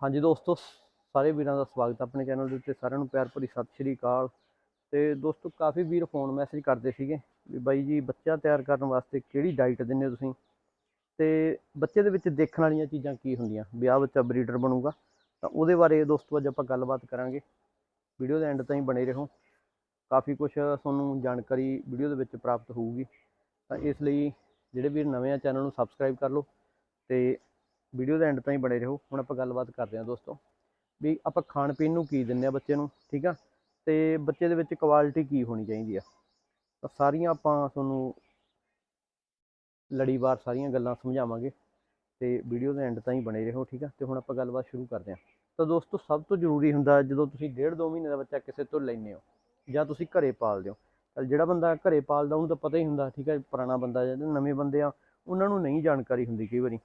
ਹਾਂਜੀ ਦੋਸਤੋ, ਸਾਰੇ ਵੀਰਾਂ ਦਾ ਸਵਾਗਤ ਆਪਣੇ ਚੈਨਲ ਦੇ ਉੱਤੇ। ਸਾਰਿਆਂ ਨੂੰ ਪਿਆਰ ਭਰੀ ਸਤਿ ਸ਼੍ਰੀ ਅਕਾਲ। ਤੇ ਦੋਸਤੋ, ਕਾਫੀ ਵੀਰ ਫੋਨ ਮੈਸੇਜ ਕਰਦੇ ਸੀਗੇ ਵੀ ਬਾਈ ਜੀ, ਬੱਚਾ ਤਿਆਰ ਕਰਨ ਵਾਸਤੇ ਕਿਹੜੀ ਡਾਈਟ ਦਿੰਦੇ ਹੋ ਤੁਸੀਂ? ਤੇ ਬੱਚੇ ਦੇ ਵਿੱਚ ਦੇਖਣ ਵਾਲੀਆਂ ਚੀਜ਼ਾਂ ਕੀ ਹੁੰਦੀਆਂ? ਵੀ ਆਹ ਬੱਚਾ ਬਰੀਡਰ ਬਣੂਗਾ। ਤਾਂ ਉਹਦੇ ਬਾਰੇ ਦੋਸਤੋ, ਅੱਜ ਆਪਾਂ ਗੱਲਬਾਤ ਕਰਾਂਗੇ। ਵੀਡੀਓ ਦੇ ਐਂਡ ਤਾਈਂ ਬਣੇ ਰਹੋ। ਕਾਫੀ ਕੁਝ ਤੁਹਾਨੂੰ ਜਾਣਕਾਰੀ ਵੀਡੀਓ ਦੇ ਵਿੱਚ ਪ੍ਰਾਪਤ ਹੋਊਗੀ। ਤਾਂ ਇਸ ਲਈ ਜਿਹੜੇ ਵੀਰ ਨਵੇਂ ਆ ਚੈਨਲ ਨੂੰ ਸਬਸਕ੍ਰਾਈਬ ਕਰ ਲਓ ਤੇ ਵੀਡੀਓ ਦੇ ਐਂਡ ਤਾਈਂ ਬਣੇ ਰਹੋ। ਹੁਣ ਆਪਾਂ ਗੱਲਬਾਤ ਕਰਦੇ ਹਾਂ ਦੋਸਤੋ ਵੀ ਆਪਾਂ ਖਾਣ ਪੀਣ ਨੂੰ ਕੀ ਦਿੰਦੇ ਆ ਬੱਚੇ ਨੂੰ, ਠੀਕ ਆ? ਤੇ ਬੱਚੇ ਦੇ ਵਿੱਚ ਕੁਆਲਿਟੀ ਕੀ ਹੋਣੀ ਚਾਹੀਦੀ ਆ? ਤਾਂ ਸਾਰੀਆਂ ਆਪਾਂ ਤੁਹਾਨੂੰ ਲੜੀਵਾਰ ਸਾਰੀਆਂ ਗੱਲਾਂ ਸਮਝਾਵਾਂਗੇ ਤੇ ਵੀਡੀਓ ਦੇ ਐਂਡ ਤਾਈਂ ਬਣੇ ਰਹੋ, ਠੀਕ ਆ? ਤੇ ਹੁਣ ਆਪਾਂ ਗੱਲਬਾਤ ਸ਼ੁਰੂ ਕਰਦੇ ਹਾਂ। ਤਾਂ ਦੋਸਤੋ ਸਭ ਤੋਂ ਜ਼ਰੂਰੀ ਹੁੰਦਾ ਜਦੋਂ ਤੁਸੀਂ ਡੇਢ ਦੋ ਮਹੀਨੇ ਦਾ ਬੱਚਾ ਕਿਸੇ ਤੋਂ ਲੈਂਦੇ ਹੋ ਜਾਂ ਤੁਸੀਂ ਘਰੇ ਪਾਲਦੇ ਹੋ, ਤਾਂ ਜਿਹੜਾ ਬੰਦਾ ਘਰੇ ਪਾਲਦਾ ਉਹਨੂੰ ਤਾਂ ਪਤਾ ਹੀ ਹੁੰਦਾ, ਠੀਕ ਹੈ ਪੁਰਾਣਾ ਬੰਦਾ ਜਿਹੜੇ ਨਵੇਂ ਬੰਦੇ ਆ, ਉਹਨਾਂ ਨੂੰ ਨਹੀਂ ਜਾਣਕਾਰੀ ਹੁੰਦੀ ਕਈ ਵਾਰੀ।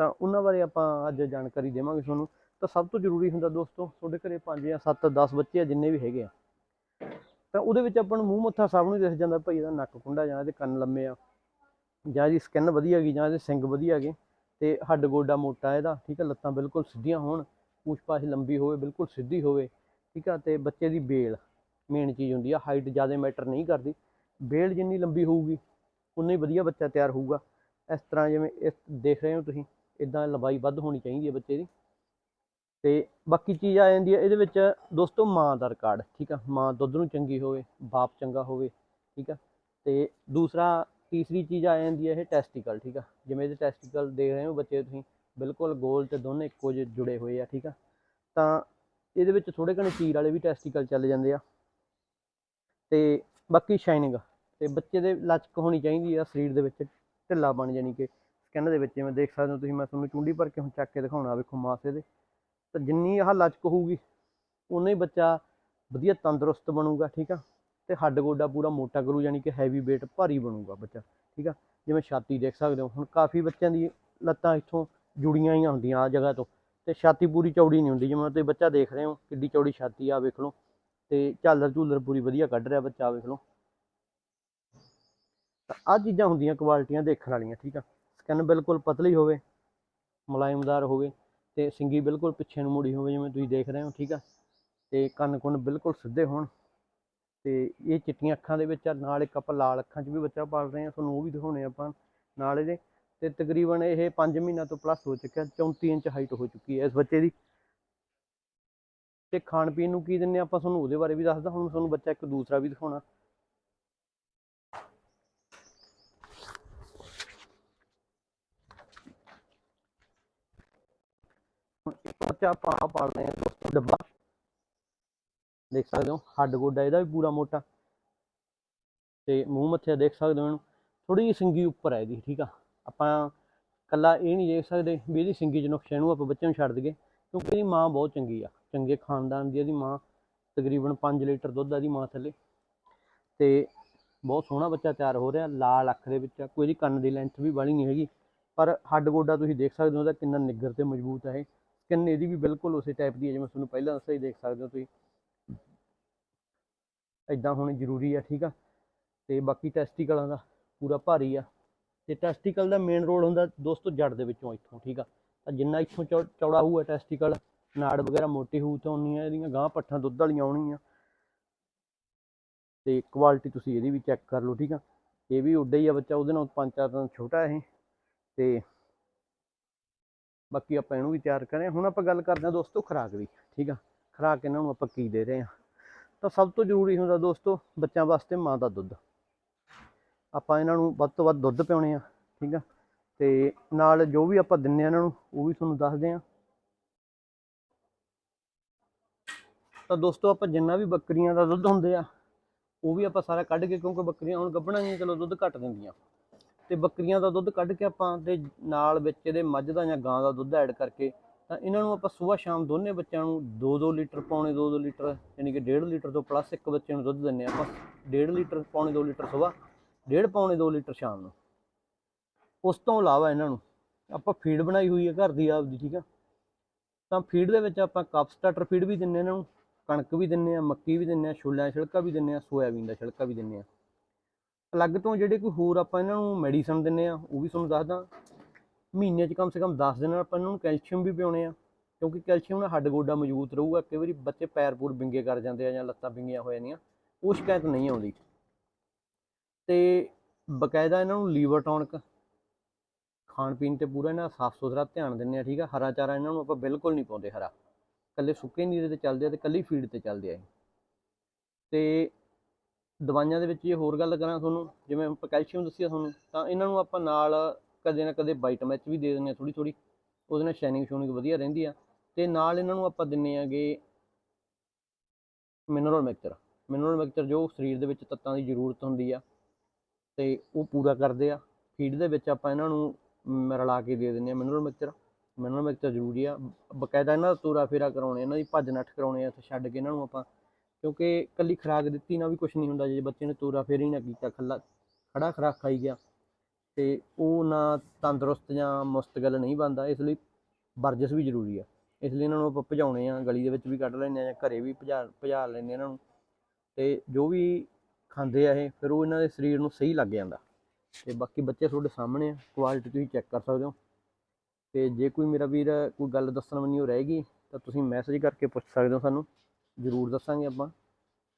ਤਾਂ ਉਹਨਾਂ ਬਾਰੇ ਆਪਾਂ ਅੱਜ ਜਾਣਕਾਰੀ ਦੇਵਾਂਗੇ ਤੁਹਾਨੂੰ। ਤਾਂ ਸਭ ਤੋਂ ਜ਼ਰੂਰੀ ਹੁੰਦਾ ਦੋਸਤੋ, ਤੁਹਾਡੇ ਘਰੇ 5 ਜਾਂ 7 10 ਬੱਚੇ ਆ ਜਿੰਨੇ ਵੀ ਹੈਗੇ ਆ। ਤਾਂ ਉਹਦੇ ਵਿੱਚ ਆਪਾਂ ਨੂੰ ਮੂੰਹ ਮੱਥਾ ਸਭ ਨੂੰ ਦਿਖ ਜਾਂਦਾ ਭਾਈ ਇਹਦਾ ਨੱਕ ਕੁੰਡਾ ਜਾਂ ਇਹਦੇ ਕੰਨ ਲੰਮੇ ਆ, ਜਾਂ ਇਹਦੀ ਸਕਿਨ ਵਧੀਆ ਗਈ ਜਾਂ ਇਹਦੇ ਸਿੰਗ ਵਧੀਆ ਗਏ ਤੇ ਹੱਡ ਗੋਡਾ ਮੋਟਾ ਇਹਦਾ, ਠੀਕ ਆ, ਲੱਤਾਂ ਬਿਲਕੁਲ ਸਿੱਧੀਆਂ ਹੋਣ, ਪੂਛ-ਪਾਛ ਲੰਬੀ ਹੋਵੇ, ਬਿਲਕੁਲ ਸਿੱਧੀ ਹੋਵੇ, ਠੀਕ ਆ, ਤੇ ਬੱਚੇ ਦੀ ਬੇਲ ਮੇਨ ਚੀਜ਼ ਹੁੰਦੀ ਆ ਹਾਈਟ ਜ਼ਿਆਦਾ ਮੈਟਰ ਨਹੀਂ ਕਰਦੀ। ਬੇਲ ਜਿੰਨੀ ਲੰਬੀ ਹੋਊਗੀ, ਉਨਾ ਹੀ ਵਧੀਆ ਬੱਚਾ ਤਿਆਰ ਹੋਊਗਾ। ਇਸ ਤਰ੍ਹਾਂ ਜਿਵੇਂ ਇਸ ਦੇਖ ਰਹੇ ਹੋ ਤੁਸੀਂ ਇਦਾਂ ਲੰਬਾਈ ਵੱਧ ਹੋਣੀ ਚਾਹੀਦੀ ਹੈ ਬੱਚੇ ਦੀ। ਤੇ ਬਾਕੀ ਚੀਜ਼ ਆ ਜਾਂਦੀ ਹੈ, ਇਹਦੇ ਵਿੱਚ ਦੋਸਤੋ ਮਾਂ ਦਾ ਰਿਕਾਰਡ, ਠੀਕ ਆ? ਮਾਂ ਦੁੱਧ ਨੂੰ ਚੰਗੀ ਹੋਵੇ, ਬਾਪ ਚੰਗਾ ਹੋਵੇ, ਠੀਕ ਆ? ਤੇ ਦੂਸਰਾ, ਤੀਸਰੀ ਚੀਜ਼ ਆ ਜਾਂਦੀ ਹੈ ਇਹ ਟੈਸਟੀਕਲ ਠੀਕ ਆ? ਜਿਵੇਂ ਇਹਦੇ ਟੈਸਟੀਕਲ ਦੇਖ ਰਹੇ ਹੋ ਬੱਚੇ ਤੁਸੀਂ, ਬਿਲਕੁਲ ਗੋਲ ਤੇ ਦੋਨੇ ਇੱਕੋ ਜਿਹੇ ਜੁੜੇ ਹੋਏ ਆ, ਠੀਕ ਆ? ਤਾਂ ਇਹਦੇ ਵਿੱਚ ਥੋੜੇ ਘਣੇ ਚੀਰ ਵਾਲੇ ਵੀ ਟੈਸਟੀਕਲ ਚੱਲ ਜਾਂਦੇ ਆ। ਤੇ ਬਾਕੀ ਸ਼ਾਈਨਿੰਗ ਤੇ ਬੱਚੇ ਦੇ ਲਚਕ ਹੋਣੀ ਚਾਹੀਦੀ ਆ, ਸਰੀਰ ਦੇ ਵਿੱਚ ਢਿੱਲਾ ਬਣ ਜਾਣੀ ਕਿ ਸਕਿਨ ਦੇ ਵਿੱਚ ਜਿਵੇਂ ਦੇਖ ਸਕਦੇ ਹੋ ਤੁਸੀਂ, ਮੈਂ ਤੁਹਾਨੂੰ ਚੁੰਡੀ ਭਰ ਕੇ ਹੁਣ ਚੱਕ ਕੇ ਦਿਖਾਉਣਾ, ਵੇਖੋ ਮਾਸੇ ਦੇ। ਤਾਂ ਜਿੰਨੀ ਆਹ ਲਚਕ ਹੋਊਗੀ ਉਨੇ ਹੀ ਬੱਚਾ ਵਧੀਆ ਤੰਦਰੁਸਤ ਬਣੂਗਾ, ਠੀਕ ਆ? ਤੇ ਹੱਡ ਗੋਡਾ ਪੂਰਾ ਮੋਟਾ ਕਰੂ, ਯਾਨੀ ਕਿ ਹੈਵੀ weight ਭਾਰੀ ਬਣੂਗਾ ਬੱਚਾ, ਠੀਕ ਆ? ਜਿਵੇਂ ਛਾਤੀ ਦੇਖ ਸਕਦੇ ਹੋ, ਹੁਣ ਕਾਫੀ ਬੱਚਿਆਂ ਦੀ ਲੱਤਾਂ ਇੱਥੋਂ ਜੁੜੀਆਂ ਹੀ ਹੁੰਦੀਆਂ ਆ ਜਗ੍ਹਾ ਤੋਂ। ਤੇ ਛਾਤੀ ਪੂਰੀ ਚੌੜੀ ਨਹੀਂ ਹੁੰਦੀ, ਜਿਵੇਂ ਤੁਸੀਂ ਬੱਚਾ ਦੇਖ ਰਹੇ ਹੋ, ਕਿੱਡੀ ਚੌੜੀ ਛਾਤੀ ਆ, ਵੇਖ ਲਓ। ਤੇ ਝਾਲਰ ਝੂਲਰ ਪੂਰੀ ਵਧੀਆ ਕੱਢ ਰਿਹਾ ਬੱਚਾ, ਵੇਖ ਲਓ। ਤਾਂ ਆਹ ਚੀਜ਼ਾਂ ਹੁੰਦੀਆਂ ਕੁਆਲਿਟੀਆਂ ਦੇਖਣ ਵਾਲੀਆਂ, ਠੀਕ ਆ? ਕੰਨ ਬਿਲਕੁਲ ਪਤਲੀ ਹੋਵੇ, ਮੁਲਾਇਮਦਾਰ ਹੋਵੇ ਤੇ ਸਿੰਗੀ ਬਿਲਕੁਲ ਪਿੱਛੇ ਨੂੰ ਮੁੜੀ ਹੋਵੇ ਜਿਵੇਂ ਤੁਸੀਂ ਦੇਖ ਰਹੇ ਹੋ, ਠੀਕ ਆ? ਤੇ ਕੰਨ ਕੁੰਨ ਬਿਲਕੁਲ ਸਿੱਧੇ ਹੋਣ ਤੇ ਇਹ ਚਿੱਟੀਆਂ ਅੱਖਾਂ ਦੇ ਵਿੱਚ ਆ, ਨਾਲ ਇੱਕ ਆਪਾਂ ਲਾਲ ਅੱਖਾਂ 'ਚ ਵੀ ਬੱਚਾ ਪਾਲ ਰਹੇ ਹਾਂ, ਤੁਹਾਨੂੰ ਉਹ ਵੀ ਦਿਖਾਉਣੇ ਆਪਾਂ ਨਾਲ ਇਹਦੇ ਤੇ ਤਕਰੀਬਨ ਇਹ 5 ਮਹੀਨਾ ਤੋਂ ਪਲੱਸ ਹੋ ਚੁੱਕਿਆ 34 ਇੰਚ ਹਾਈਟ ਹੋ ਚੁੱਕੀ ਹੈ ਇਸ ਬੱਚੇ ਦੀ। ਤੇ ਖਾਣ ਪੀਣ ਨੂੰ ਕੀ ਦਿੰਨੇ ਆਪਾਂ, ਤੁਹਾਨੂੰ ਉਹਦੇ ਬਾਰੇ ਵੀ ਦੱਸਦਾ, ਹੁਣ ਤੁਹਾਨੂੰ ਬੱਚਾ ਇੱਕ ਦੂਸਰਾ ਵੀ ਦਿਖਾਉਣਾ। ਹੁਣ ਇੱਕ ਬੱਚਾ ਆਪਾਂ ਆਹ ਦੋਸਤੋ ਡੱਬਾ ਦੇਖ ਸਕਦੇ ਹੋ, ਹੱਡ ਗੋਡਾ ਇਹਦਾ ਵੀ ਪੂਰਾ ਮੋਟਾ। ਤੇ ਮੂੰਹ ਮੱਥੇ ਦੇਖ ਸਕਦੇ ਹੋ ਇਹਨੂੰ। ਥੋੜੀ ਜਿਹੀ ਸਿੰਗੀ ਉੱਪਰ ਹੈ ਇਹਦੀ, ਠੀਕ ਆ। ਆਪਾਂ ਕੱਲਾ ਇਹ ਨਹੀਂ ਦੇਖ ਸਕਦੇ ਵੀ ਇਹਦੀ ਸਿੰਗੀ 'ਚ ਨੁਕਸ ਇਹਨੂੰ ਆਪਾਂ ਬੱਚੇ ਨੂੰ ਛੱਡ ਦਈਏ। ਕਿਉਂਕਿ ਇਹਦੀ ਮਾਂ ਬਹੁਤ ਚੰਗੀ ਆ। ਚੰਗੇ ਖਾਨਦਾਨ ਦੀ ਇਹਦੀ ਮਾਂ, ਤਕਰੀਬਨ 5 ਲੀਟਰ ਦੁੱਧ ਆ ਇਹਦੀ ਮਾਂ ਥੱਲੇ। ਤੇ ਬਹੁਤ ਸੋਹਣਾ ਬੱਚਾ ਤਿਆਰ ਹੋ ਰਿਹਾ, ਲਾਲ ਅੱਖ ਦੇ ਵਿੱਚ ਕੋਈ ਇਹਦੀ ਕੰਨ ਦੀ ਲੈਂਥ ਵੀ ਬਾਹਲੀ ਨਹੀਂ ਹੈਗੀ। ਪਰ ਹੱਡ ਗੋਡਾ ਤੁਸੀਂ ਦੇਖ ਸਕਦੇ ਹੋ ਇਹਦਾ ਕਿੰਨਾ ਨਿੱਗਰ ਤੇ ਮਜ਼ਬੂਤ ਹੈ ਇਹ। ਸਕਿਨ ਇਹਦੀ ਵੀ ਬਿਲਕੁਲ ਉਸੇ ਟਾਈਪ ਦੀ ਹੈ, ਜਿਵੇਂ ਤੁਹਾਨੂੰ ਪਹਿਲਾਂ ਦੱਸਿਆ ਹੀ ਦੇਖ ਸਕਦੇ ਹੋ ਤੁਸੀਂ। ਇਦਾਂ ਹੋਣੀ ਜ਼ਰੂਰੀ ਆ, ਠੀਕ ਆ? ਤੇ ਬਾਕੀ ਟੈਸਟੀਕਲਾਂ ਦਾ ਪੂਰਾ ਭਾਰੀ ਆ। ਤੇ ਟੈਸਟੀਕਲ ਦਾ ਮੇਨ ਰੋਲ ਹੁੰਦਾ ਦੋਸਤੋ ਜੜ ਦੇ ਵਿੱਚੋਂ ਇੱਥੋਂ, ਠੀਕ ਆ? ਤਾਂ ਜਿੰਨਾ ਇੱਥੋਂ ਚੌ- ਚੌੜਾ ਹੋਊਗਾ ਟੈਸਟੀਕਲ ਨਾੜ ਵਗੈਰਾ ਮੋਟੀ ਹੋਊ ਤਾਂ ਉਨੀਆਂ ਇਹਦੀਆਂ ਗਾਂ ਪੱਠਾਂ ਦੁੱਧ ਵਾਲੀਆਂ ਆਉਣਗੀਆਂ ਤੇ ਕੁਆਲਿਟੀ ਤੁਸੀਂ ਇਹਦੀ ਵੀ ਚੈੱਕ ਕਰ ਲਓ, ਠੀਕ ਆ? ਇਹ ਵੀ ਉੱਡਾ ਹੀ ਆ ਬੱਚਾ, ਉਹਦੇ ਨਾਲ ਪੰਜ ਚਾਰ ਦਿਨ ਛੋਟਾ ਇਹ। ਤੇ ਬਾਕੀ ਆਪਾਂ ਇਹਨੂੰ ਵੀ ਤਿਆਰ ਕਰੇ ਹੁਣ ਆਪਾਂ ਗੱਲ ਕਰਦੇ ਹਾਂ ਦੋਸਤੋ ਖੁਰਾਕ ਦੀ, ਠੀਕ ਆ? ਖੁਰਾਕ ਇਹਨਾਂ ਨੂੰ ਆਪਾਂ ਕੀ ਦੇ ਰਹੇ ਹਾਂ। ਤਾਂ ਸਭ ਤੋਂ ਜ਼ਰੂਰੀ ਹੁੰਦਾ ਦੋਸਤੋ ਬੱਚਿਆਂ ਵਾਸਤੇ ਮਾਂ ਦਾ ਦੁੱਧ। ਆਪਾਂ ਇਹਨਾਂ ਨੂੰ ਵੱਧ ਤੋਂ ਵੱਧ ਦੁੱਧ ਪਿਆਉਣੇ ਆ, ਠੀਕ ਆ? ਤੇ ਨਾਲ ਜੋ ਵੀ ਆਪਾਂ ਦਿੰਨੇ ਆ ਇਹਨਾਂ ਨੂੰ, ਉਹ ਵੀ ਤੁਹਾਨੂੰ ਦੱਸਦੇ ਆ ਤਾਂ ਦੋਸਤੋ ਆਪਾਂ ਜਿੰਨਾ ਵੀ ਬੱਕਰੀਆਂ ਦਾ ਦੁੱਧ ਹੁੰਦੇ ਆ, ਉਹ ਵੀ ਆਪਾਂ ਸਾਰਾ ਕੱਢ ਕੇ ਕਿਉਂਕਿ ਬੱਕਰੀਆਂ ਹੁਣ ਗੱਭਣਾ ਹੀ ਚਲੋ ਦੁੱਧ ਘੱਟ ਦਿੰਦੀਆਂ। ਤੇ ਬੱਕਰੀਆਂ ਦਾ ਦੁੱਧ ਕੱਢ ਕੇ ਆਪਾਂ ਤੇ ਨਾਲ ਵਿੱਚ ਇਹਦੇ ਮੱਝ ਦਾ ਜਾਂ ਗਾਂ ਦਾ ਦੁੱਧ ਐਡ ਕਰਕੇ ਤਾਂ ਇਹਨਾਂ ਨੂੰ ਆਪਾਂ ਸਵੇਰ ਸ਼ਾਮ ਦੋਨੇ ਬੱਚਿਆਂ ਨੂੰ 2-2 ਲੀਟਰ ਪੌਣੇ 2-2 ਲੀਟਰ ਯਾਨੀ ਕਿ 1.5 ਲੀਟਰ ਤੋਂ ਪਲੱਸ ਇੱਕ ਬੱਚੇ ਨੂੰ ਦੁੱਧ ਦਿੰਨੇ ਆ ਆਪਾਂ 1.5 ਲੀਟਰ ਪੌਣੇ 2 ਲੀਟਰ ਸਵੇਰ 1.5 ਪੌਣੇ 2 ਲੀਟਰ ਸ਼ਾਮ ਨੂੰ। ਉਸ ਤੋਂ ਇਲਾਵਾ ਇਹਨਾਂ ਨੂੰ ਆਪਾਂ ਫੀਡ ਬਣਾਈ ਹੋਈ ਹੈ ਘਰ ਦੀ ਆਪਦੀ, ਠੀਕ ਆ? ਤਾਂ ਫੀਡ ਦੇ ਵਿੱਚ ਆਪਾਂ ਕਪ ਸਟਾਰਟਰ ਫੀਡ ਵੀ ਦਿੰਨੇ ਇਹਨਾਂ ਨੂੰ, ਕਣਕ ਵੀ ਦਿੰਨੇ ਆ ਮੱਕੀ ਵੀ ਦਿੰਨੇ ਆ ਛੋਲਿਆਂ ਦਾ ਛਿਲਕਾ ਵੀ ਦਿੰਨੇ ਆ ਸੋਇਆਬੀਨ ਦਾ ਛਿਲਕਾ ਵੀ ਦਿੰਨੇ ਆ ਅਲੱਗ ਤੋਂ ਜਿਹੜੇ ਕੋਈ ਹੋਰ ਆਪਾਂ ਇਹਨਾਂ ਨੂੰ ਮੈਡੀਸਨ ਦਿੰਨੇ ਆ ਉਹ ਵੀ ਤੁਹਾਨੂੰ ਦੱਸਦਾ। ਮਹੀਨੇ 'ਚ ਕਮ ਸੇ ਕਮ 10 ਦਿਨ ਆਪਾਂ ਇਹਨਾਂ ਨੂੰ ਕੈਲਸ਼ੀਅਮ ਵੀ ਪਿਆਉਣੇ ਆ, ਕਿਉਂਕਿ ਕੈਲਸ਼ੀਅਮ ਨਾਲ ਹੱਡ ਗੋਡਾ ਮਜ਼ਬੂਤ ਰਹੂਗਾ, ਕਈ ਵਾਰੀ ਬੱਚੇ ਪੈਰ ਪੂਰ ਵਿੰਗੇ ਕਰ ਜਾਂਦੇ ਆ ਜਾਂ ਲੱਤਾਂ ਵਿੰਗੀਆਂ ਹੋ ਜਾਂਦੀਆਂ, ਉਹ ਸ਼ਿਕਾਇਤ ਨਹੀਂ ਆਉਂਦੀ। ਤੇ ਬਕਾਇਦਾ ਇਹਨਾਂ ਨੂੰ ਲੀਵਰ ਟੌਨਿਕ ਖਾਣ ਪੀਣ ਤੇ ਪੂਰਾ ਇਹਨਾਂ ਦਾ ਸਾਫ਼ ਸੁਥਰਾ ਧਿਆਨ ਦਿੰਦੇ ਆ, ਠੀਕ ਆ? ਹਰਾ ਚਾਰਾ ਇਹਨਾਂ ਨੂੰ ਆਪਾਂ ਬਿਲਕੁਲ ਨਹੀਂ ਪਾਉਂਦੇ ਹਰਾ। ਕੱਲੇ ਸੁੱਕੇ ਨੀਰੇ ਤੇ ਚੱਲਦੇ ਆ ਤੇ ਕੱਲੀ ਫੀਡ ਤੇ ਚੱਲਦੇ ਆ ਇਹ। ਤੇ ਦਵਾਈਆਂ ਦੇ ਵਿੱਚ ਜੇ ਹੋਰ ਗੱਲ ਕਰਾਂ ਤੁਹਾਨੂੰ, ਜਿਵੇਂ ਆਪਾਂ ਕੈਲਸ਼ੀਅਮ ਦੱਸਿਆ ਤੁਹਾਨੂੰ, ਤਾਂ ਇਹਨਾਂ ਨੂੰ ਆਪਾਂ ਨਾਲ ਕਦੇ ਨਾ ਕਦੇ ਵਾਈਟਮੈਚ ਵੀ ਦੇ ਦਿੰਦੇ ਆ ਥੋੜੀ ਥੋੜੀ ਉਹਦੇ ਨਾਲ ਸ਼ਾਈਨਿੰਗ ਸ਼ੂਨਿੰਗ ਵਧੀਆ ਰਹਿੰਦੀ ਆ, ਤੇ ਨਾਲ ਇਹਨਾਂ ਨੂੰ ਆਪਾਂ ਦਿੰਨੇ ਆਗੇ ਮਿਨਰਲ ਮਿਕਸਚਰ ਮਿਨਰਲ ਮਿਕਸਚਰ ਜੋ ਸਰੀਰ ਦੇ ਵਿੱਚ ਤੱਤਾਂ ਦੀ ਜ਼ਰੂਰਤ ਹੁੰਦੀ ਆ, ਤੇ ਉਹ ਪੂਰਾ ਕਰਦੇ ਆ ਫੀਡ ਦੇ ਵਿੱਚ ਆਪਾਂ ਇਹਨਾਂ ਨੂੰ ਰਲਾ ਕੇ ਦੇ ਦਿੰਦੇ ਆ ਮਿਨਰਲ ਮਿਕਸਚਰ ਮਿਨਰਲ ਮਿਕਸਚਰ ਜ਼ਰੂਰੀ ਆ, ਬਕਾਇਦਾ ਇਹਨਾਂ ਦਾ ਤੁਰਾ ਫੇਰਾ ਕਰਾਉਣੇ, ਇਹਨਾਂ ਦੀ ਭੱਜ ਨੱਠ ਕਰਾਉਣੇ ਆ ਤੇ ਛੱਡ ਕੇ ਇਹਨਾਂ ਨੂੰ ਆਪਾਂ ਕਿਉਂਕਿ ਕੱਲੀ ਖੁਰਾਕ ਦਿੱਤੀ ਨਾ ਵੀ ਕੁਝ ਨਹੀਂ ਹੁੰਦਾ, ਜੇ ਬੱਚੇ ਨੇ ਤੋਰਾ ਫੇਰਾ ਹੀ ਨਾ ਕੀਤਾ, ਖੱਲਾ ਖੜਾ ਖੁਰਾਕ ਖਾਈ ਗਿਆ। ਤੇ ਉਹ ਨਾ ਤੰਦਰੁਸਤ ਜਾਂ ਮੁਸਤ ਮੁਸਤਗਲ ਨਹੀਂ ਬਣਦਾ, ਇਸ ਲਈ ਵਰਜਸ਼ ਵੀ ਜ਼ਰੂਰੀ ਆ। ਇਸ ਲਈ ਇਹਨਾਂ ਨੂੰ ਆਪਾਂ ਭਜਾਉਣੇ ਆ, ਗਲੀ ਦੇ ਵਿੱਚ ਵੀ ਕੱਢ ਲੈਂਦੇ ਆ ਜਾਂ ਘਰੇ ਵੀ ਭਜਾ ਭਜਾ ਲੈਂਦੇ ਇਹਨਾਂ ਨੂੰ। ਤੇ ਜੋ ਵੀ ਖਾਂਦੇ ਆ ਇਹ, ਫਿਰ ਉਹ ਇਹਨਾਂ ਦੇ ਸਰੀਰ ਨੂੰ ਸਹੀ ਲੱਗ ਜਾਂਦਾ। ਤੇ ਬਾਕੀ ਬੱਚੇ ਤੁਹਾਡੇ ਸਾਹਮਣੇ ਆ ਕੁਆਲਿਟੀ ਤੁਸੀਂ ਚੈੱਕ ਕਰ ਸਕਦੇ ਹੋ। ਤੇ ਜੇ ਕੋਈ ਮੇਰਾ ਵੀਰ ਕੋਈ ਗੱਲ ਦੱਸਣ ਵਾਲੀ ਮੰਨੀ ਰਹੇਗੀ ਤਾਂ ਤੁਸੀਂ ਮੈਸੇਜ ਕਰਕੇ ਪੁੱਛ ਸਕਦੇ ਹੋ ਸਾਨੂੰ। ਜ਼ਰੂਰ ਦੱਸਾਂਗੇ ਆਪਾਂ।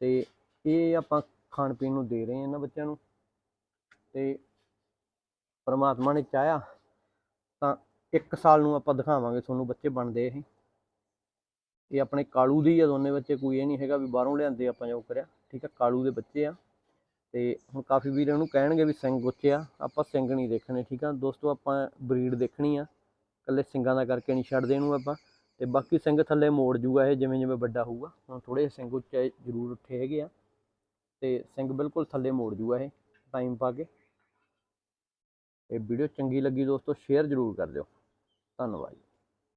ਤੇ ਇਹ ਆਪਾਂ ਖਾਣ ਪੀਣ ਨੂੰ ਦੇ ਰਹੇ ਹਾਂ ਇਹਨਾਂ ਬੱਚਿਆਂ ਨੂੰ। ਤੇ ਪਰਮਾਤਮਾ ਨੇ ਚਾਹਿਆ ਤਾਂ ਇੱਕ ਸਾਲ ਨੂੰ ਆਪਾਂ ਦਿਖਾਵਾਂਗੇ ਤੁਹਾਨੂੰ ਬੱਚੇ ਬਣਦੇ ਇਹ। ਇਹ ਆਪਣੇ ਕਾਲੂ ਦੀ ਆ, ਦੋਨੇ ਬੱਚੇ ਕੋਈ ਇਹ ਨਹੀਂ ਹੈਗਾ ਵੀ ਬਾਹਰੋਂ ਲਿਆਂਦੇ ਆਪਾਂ ਜੋ ਕਰਿਆ। ਠੀਕ ਆ, ਕਾਲੂ ਦੇ ਬੱਚੇ ਆ। ਤੇ ਹੁਣ ਕਾਫੀ ਵੀਰ ਇਹਨੂੰ ਕਹਿਣਗੇ ਵੀ ਸਿੰਘ ਉੱਚੇ ਆ, ਆਪਾਂ ਸਿੰਘ ਨਹੀਂ ਦੇਖਣੇ, ਠੀਕ ਆ। ਦੋਸਤੋ, ਆਪਾਂ ਬਰੀਡ ਦੇਖਣੀ ਆ। ਇਕੱਲੇ ਸਿੰਘਾਂ ਦਾ ਕਰਕੇ ਨਹੀਂ ਛੱਡਦੇ ਇਹਨੂੰ ਆਪਾਂ। ਤੇ ਬਾਕੀ ਸਿੰਘ ਥੱਲੇ ਮੋੜ ਜੂਗਾ ਇਹ ਜਿਵੇਂ ਜਿਵੇਂ ਵੱਡਾ ਹੋਊਗਾ। ਹੁਣ ਥੋੜੇ ਸਿੰਘ ਉੱਚੇ ਜ਼ਰੂਰ ਉੱਠੇ ਹੈਗੇ ਆ। ਤੇ ਸਿੰਘ ਬਿਲਕੁਲ ਥੱਲੇ ਮੋੜ ਜੂਗਾ ਇਹ ਟਾਈਮ ਪਾ ਕੇ। ਇਹ ਵੀਡੀਓ ਚੰਗੀ ਲੱਗੀ ਦੋਸਤੋ ਸ਼ੇਅਰ ਜ਼ਰੂਰ ਕਰ ਦਿਓ। ਧੰਨਵਾਦ ਜੀ।